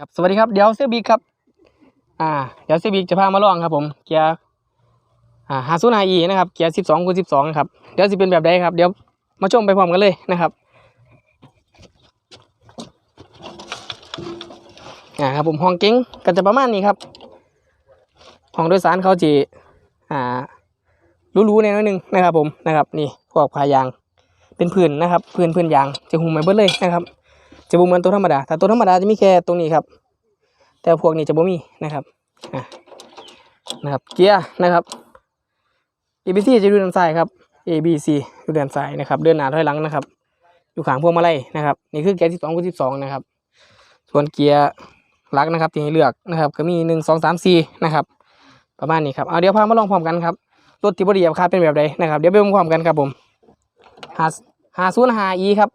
ครับสวัสดีครับเดี๋ยวเซบิกครับ อ่า เดี๋ยวเซบิกจะพามาลองครับผมเกียร์อ่าฮาซูนาอีนะครับเกียร์สิบสองคูณสิบสองครับเดี๋ยวจะเป็นแบบใดครับเดี๋ยวมาชมไปพร้อมกันเลยนะครับอ่าครับผมห้องเก๋งก็จะประมาณนี้ครับห้องโดยสารเขาจีอ่ารู้ๆในน้อยหนึงนะครับผมนะครับนี่พวกพายางเป็นพื้นนะครับพื้นพื้นยางจะหุ้มไว้เบิดเลยนะครับ จะบ่เหมือนตัวธรรมดาถ้าตัวธรรมดาจะมีแค่ตรงนี้ครับ แต่พวกนี้จะบ่มีนะครับนะครับเกียร์นะครับ ABC จะดูด้านซ้ายครับ ABC ดูด้านซ้ายนะครับ เดินหน้าถอยหลังนะครับ อยู่ขางพวงมาลัยนะครับ นี่คือเกียร์12คูณ12นะครับ ส่วนเกียร์ลักนะครับที่ให้เลือกนะครับ ก็มี1 2 3 4นะครับ ประมาณนี้ครับเอาเดี๋ยวพามาลองพร้อมกันครับรถที่บดีครับเป็นแบบใดนะครับ เดี๋ยวไปพร้อมกันครับผมหาหาศูนย์หา E ครับ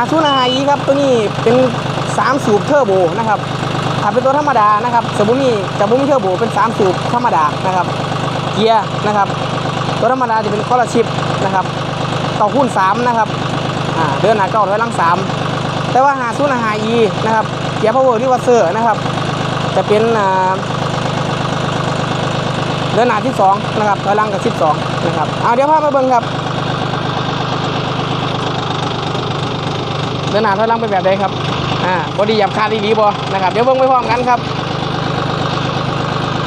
าซูนาอีครับตัวนี้เป็น 3 สูบเทอร์โบนะครับถ้าเป็นตัวธรรมดานะครับจะบุมีจะบุมีเทอร์โบเป็น 3 สูบธรรมดานะครับ เกียร์นะครับ ตัวธรรมดาจะเป็นคอร์ชิปนะครับเก้าคูณสามนะครับเดินหน้าเก้าถอยหลังสามแต่ว่าหาซูนาหาอีนะครับเกียร์พาวเวอร์รีเวอร์เซอร์นะครับ จะเป็นเดินหน้าที่สองนะครับถอยหลังกับสิบสองนะครับเอาเดี๋ยวพามาเบิ่งครับ เดินหน้าถอยหลังเป็นแบบใดครับอ่าบอดี้หยับคาดดีบอนะครับเดี๋ยวเบิ่งไปพร้อมกันครับ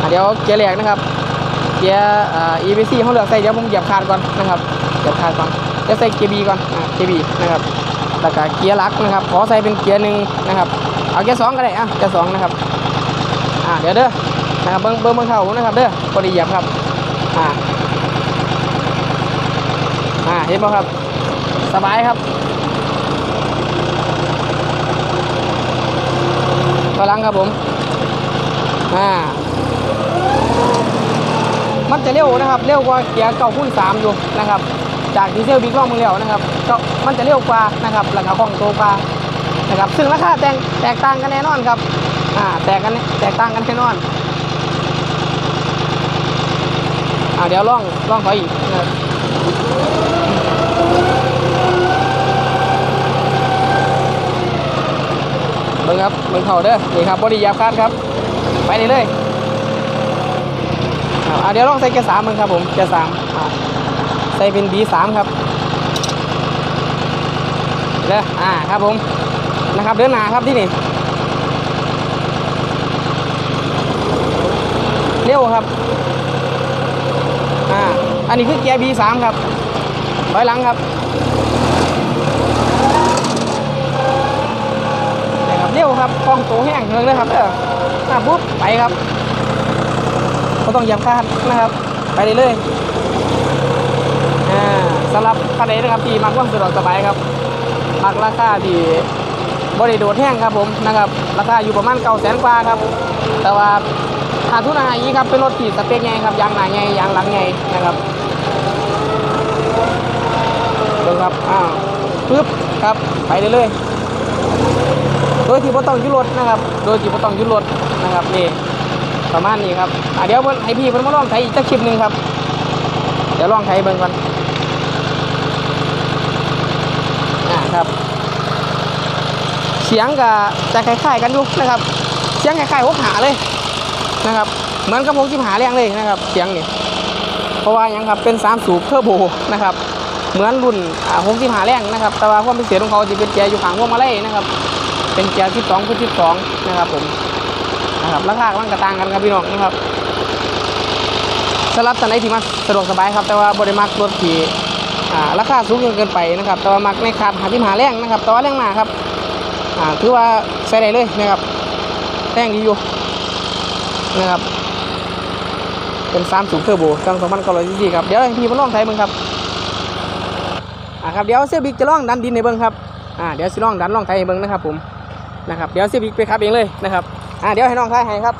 เดี๋ยวเกียร์แรกนะครับเกียร์อ่า EBC เขาเลือกใส่เดี๋ยวผมเหยียบคาดก่อนนะครับเหยียบคาดก่อนเดี๋ยวใส่เกียร์ B ก่อนอ่าเกียร์ B นะครับแล้วก็เกียร์ลักนะครับขอใส่เป็นเกียร์หนึ่งนะครับเอาเกียร์สองก็ได้อะเกียร์สองนะครับอ่าเดี๋ยวเด้อนะครับเบิ่งเบิ่งเบิ่งเข่านะครับเด้อบอดี้หยียบครับอ่าอ่าเห็นป่ะครับ สบายครับ กำลังครับผมอ่ามันจะเร็วนะครับ เร็วกว่าเกียร์เก่าคูณสามอยู่นะครับ จากดีเซลบิ๊กล่องมึงแล้วนะครับก็มันจะเร็วกว่านะครับราคาคล่องโตกว่านะครับ ซึ่งราคาแตกแตกต่างกันแน่นอนครับอ่าแตกกันแตกต่างกันแน่นอนอ่าเดี๋ยวล่องล่องขออีกนะครับ เบิ่งครับเบิ่งเข่าเด้อนี่ครับบอดี้ยับคาดครับ ไปนี่เลยอ่าอ่าเดี๋ยวลองใส่เกียร์สามมึงครับผมเกียร์สามใส่เป็น B สามครับเด้ออ่าครับผมนะครับเดินหนาครับที่นี่เร็วครับอ่าอันนี้คือเกียร์ B สามครับถอยหลังครับ นะครับ เร็วครับคล่องตัวแห้งเลยนะครับเอออะปุ๊บไปครับก็ต้องยียบคาดนะครับ ไปเรื่อยๆสำหรับคันนี้นะครับที่มักความสะดวกสบายครับมักราคาที่บริโดดแห้งครับผมนะครับ ราคาอยู่ประมาณเก้าแสนกว่าครับ แต่ว่าหาทุนอาหารนี้ครับเป็นรถที่สเปคใหญ่ครับยางหนาใหญ่ยางหลังใหญ่นะครับดูครับอ้าวปึ๊บครับไปเรื่อยๆ โดยที่บ่ต้องยุรถนะครับ โดยที่บ่ต้องยุรถนะครับนี่ประมาณนี้ครับอะเดี๋ยวเพิ่นให้พี่เพิ่นมาลองไถอีกสักคลิปหนึ่งครับ เดี๋ยวลองไถเบิ่งก่อนอ่าครับ เสียงก็จะคล้ายๆกันอยู่นะครับ เสียงคล้ายๆหกหาเลยนะครับ เหมือนกับหกสิบหาแรงเลยนะครับ เสียงนี่เพราะว่ายังครับเป็นสามสูบเทอร์โบนะครับเหมือนรุ่นหกสิบหาแรงนะครับ แต่ว่าความพิเศษของเขาจะเป็นเกียร์อยู่ข้างพวงมาลัยนะครับ เป็นเกียร์12คูณ12 นะครับผมนะครับราคามันกระต่างกันครับพี่น้องนะครับสำหรับท่านใดที่มาสะดวกสบายครับ แต่ว่าบริมักรถที่อ่าราคาสูงเกินไปนะครับ แต่ว่ามักในขาดหาที่หาแรงนะครับแต่ว่าแรงมาครับอ่าถือว่าใช้ได้เลยนะครับแรงดีอยู่นะครับ เป็น3สูงเทอร์โบเครื่อง2,900ซีซีครับ เดี๋ยวพี่มาลองไทยเบิ่งครับอ่าครับ เดี๋ยวเซอร์บิกจะลองดันดินในเบิ่งครับอ่าเดี๋ยวสิลองดันลองไทยให้เบิ่งนะครับผม นะครับเดี๋ยวสิบิกไปครับเองเลยนะครับอ่าเดี๋ยวให้น้องทายให้ครับ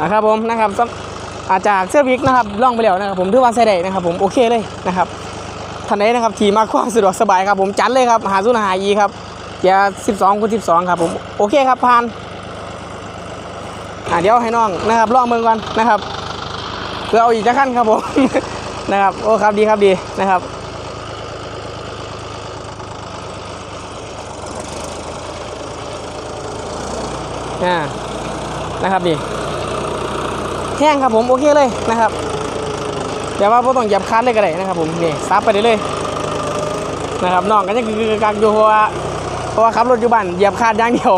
อะครับผมนะครับอาจากเสื้อวิกนะครับล่องไปแล้วนะครับผมถือว่าใส่ได้นะครับ ผมโอเคเลยนะครับท่านใดนะครับขี่มาความสะดวกสบายครับผมจัดเลยครับหาซุนหาอีครับเกียร์12คูณ12 ครับผมโอเคครับผ่านอะเดี๋ยวให้น้องนะครับล่องเมืองก่อนนะครับเพื่อเอาอีกจะขั้นครับผมนะครับโอ้ครับดีครับดีนะครับอ่านะครับนี่ แห้งครับผมโอเคเลยนะครับเดี๋ยวว่าพ่ต้องเหยียบคันเลยก็ได้นะครับผมนี่ซับไปได้เลยนะครับน้องก็ยังคือกักอยู่เพราะว่าเพราะว่าขับรถอยู่บ้านเหยียบคาดอย่างเดียว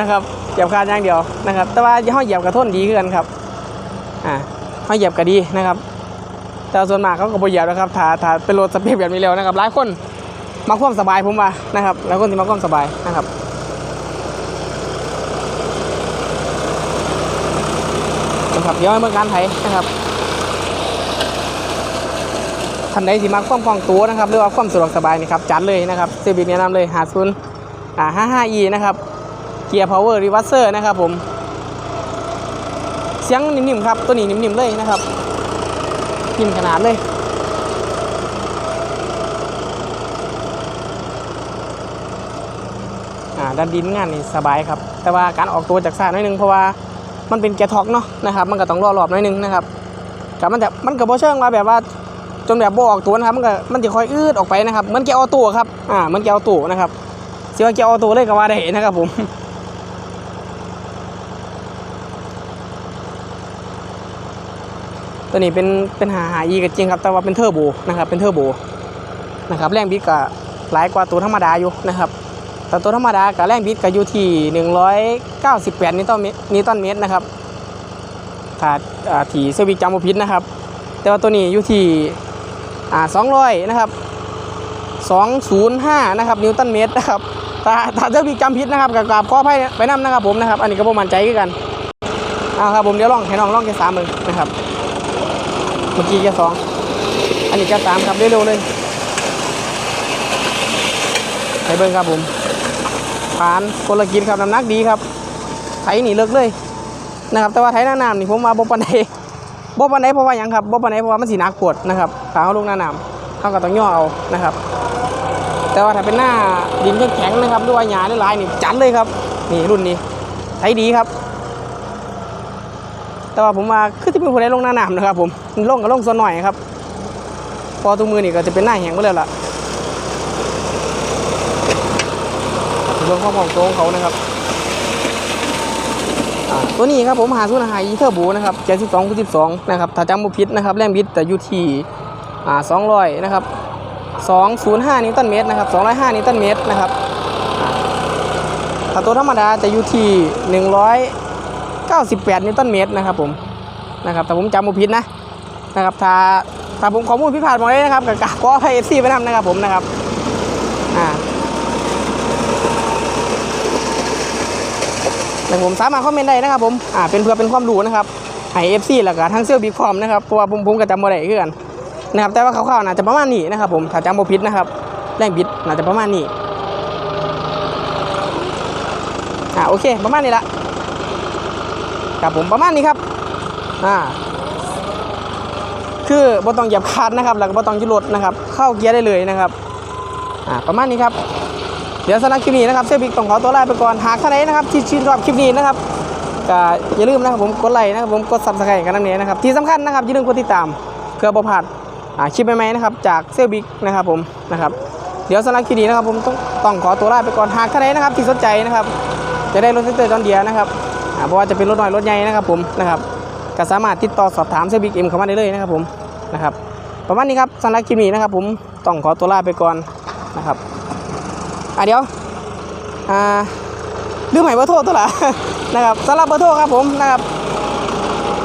นะครับเหยียบคาดอย่างเดียวนะครับ แต่ว่าห้อยเหยียบกระท้นดีขึ้นกันครับอ่าห้อยเหยียบก็ดีนะครับ แต่ส่วนมากเขาก็บ่เหยียบนะครับถ้าถ้าเป็นรถสเปคแบบนี้แล้วนะครับหลายคนมาความสบายผมว่านะครับหลายคนที่มาความสบายนะครับ นะครับยวให้เมื่อการไถนะครับท่านใดที่มาความคล่องตัวนะครับหรือว่าความสะดวกสบายนี่ครับจัดเลยนะครับเซบิกแนะนำเลยหาศูนย์อ่าห้าห้าอีนะครับเกียร์พาวเวอร์รีวัสเซอร์นะครับผมเสียงนิ่มๆครับตัวนี้นิ่มๆเลยนะครับนิ่มขนาดเลยอ่าดันดินงานนี่สบายครับ แต่ว่าการออกตัวจากซ่าหน่อยหนึงเพราะว่า มันเป็นแกท็อกเนาะนะครับ มันก็ต้องรอรอบหน่อยหนึงนะครับกับมันจะมันก็บ่เชิงว่าแบบว่าจนแบบบ่ออกตัวนะครับ มันก็มันจะค่อยอืดออกไปนะครับเหมือนแกออโต้ครับอ่าเหมือนแกออโต้นะครับสิว่าแกออโต้เลยก็ว่าได้นะครับผมตัวนี้เป็นเป็นหาหาอีก็จริงครับ แต่ว่าเป็นเทอร์โบนะครับ เป็นเทอร์โบนะครับ แรงบิดก็หลายกว่าตัวธรรมดาอยู่นะครับ แต่ตัวธรรมดากับแรงบิดก็อยู่ที่ 198 นิวตันเมตรนิวตันเมตรนะครับถ้าอ่าที่เซอร์วิสจำบ่ผิดนะครับ แต่ว่าตัวนี้อยู่ที่อ่า200 นะครับ 205 นะครับ นิวตันเมตรนะครับถ้าถ้าเซอร์วิสจำผิดนะครับกับกราบขออภัยไปนํนะครับผมนะครับ อันนี้ก็บ่มั่นใจกันเอาครับผมเดี๋ยวลองให้น้องลองแค่สามมึงนะครับ เมื่อกี้แค่สองอันนี้แค่สามครับเร็วๆเลยให้เบิ่งครับผมานคนละกินครับน้ำหนักดีครับ ไถหนีเลิกเลยนะครับ แต่ว่าไถหน้าน้ำนี่ผมมาบ่ปันใดบ่ปันใดเพราะว่าหยังครับบ่ปันใดเพราะว่ามันสีนักปวดนะครับขาเขาลงหน้าน้ำเขาก็ต้องย่อเอานะครับ แต่ว่าถ้าเป็นหน้าดินแข็งๆนะครับหรือว่าหญ้าหลายนี่จัดเลยครับนี่รุ่นนี้ไถดีครับ แต่ว่าผมว่าคือที่เป็นคนได้ลงหน้าน้ำนะครับ ผมลงก็ลงส่วนหน่อยครับ พอทุกมือนี่ก็จะเป็นหน้าแห้งไปเลยล่ะ เรื่องความของตัวของเขานะครับตัวนี้ครับผมหาสุนหายอีเทอร์โบนะครับ72คูณ12นะครับถ้าจำบ่ผิดนะครับแรงบิดแต่อยู่ที่อ่า200นะครับ205นิวตันเมตรนะครับ205นิวตันเมตรนะครับถ้าตัวธรรมดาจะอยู่ที่198นิวตันเมตรนะครับผมนะครับแต่ผมจำบ่ผิดนะนะครับถ้าถ้าผมข้อมูลผิพาดหมดเลยนะครับกับก็ให้เอฟซีไปทำนะครับผมนะครับ อ่า แต่ผมสามารถคอมเมนต์ได้นะครับผมอ่าเป็นเพื่อเป็นความรู้นะครับให้เอฟซีแล้วก็ทั้งเซี่ยวบีคอมนะครับเพราะว่าผมผมก็จำบ่ได้คือกันนะครับแต่ว่าคร่าวๆน่าจะประมาณนี้นะครับผมถ้าจำบ่ผิดนะครับแรงบิดน่าจะประมาณนี้อ่าโอเคประมาณนี้ละครับผมประมาณนี้ครับอ่าคือบ่ต้องเหยียบคลัดนะครับ แล้วก็บ่ต้องยุดรถนะครับ เข้าเกียร์ได้เลยนะครับอ่าประมาณนี้ครับ เดี๋ยวสำหรับคลิปนี้นะครับเซบิกต้องขอตัวลาไปก่อนหากท่านใดนะครับที่ชื่นชอบคลิปนี้นะครับก็อย่าลืมนะครับผมกดไลค์นะครับผมกดซับสไครต์กันนั่นเองนะครับที่สำคัญนะครับอย่าลืมกดติดตามเพื่อบ่พลาดคลิปใหม่ๆนะครับจากเซบิกนะครับผมนะครับเดี๋ยวสำหรับคลิปนี้นะครับผมต้องต้องขอตัวลาไปก่อนหากท่านใดนะครับที่สนใจนะครับจะได้รถเซนเตอร์จอนเดียนะครับเพราะว่าจะเป็นรถน้อยรถใหญ่นะครับผมนะครับก็สามารถติดต่อสอบถามเซบิกเอ็มเข้ามาได้เลยนะครับผมนะครับประมาณนี้ครับสำหรับคลิปนี้นะครับผมต้องขอตัวลาไปก่อนนะครับ อะเดี๋ยวอ่าลืมหม่เบอร์โทรตัวละนะครับสำหรับเบอร์โทรครับผมนะครับ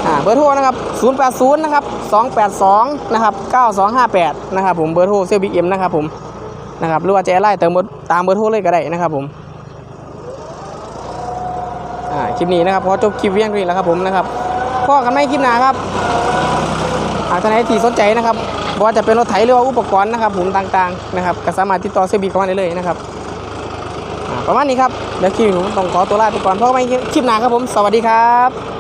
อ่าเบอร์โทรนะครับ 080 นะครับ 282 นะครับ 9258 นะครับผมเบอร์โทรเซลบิ๊กเอ็มนะครับผมนะครับหรือว่าจะไล่เติมเบอร์ตามเบอร์โทรเลยก็ได้นะครับผมอ่าคลิปนี้นะครับพอจบคลิปเวียงนี้แล้วครับผมนะครับพ่อกันไม่คลิปหนาครับหากท่านใดที่สนใจนะครับว่าจะเป็นรถไถหรือว่าอุปกรณ์นะครับผมต่างๆนะครับก็สามารถติดต่อเซลบิ๊กเข้ามาได้เลยนะครับ ประมาณนี้ครับเดี๋ยวคลิปหนูต้องขอตัวลาไปก่อนเพราะไม่คลิปหนาครับผม สวัสดีครับ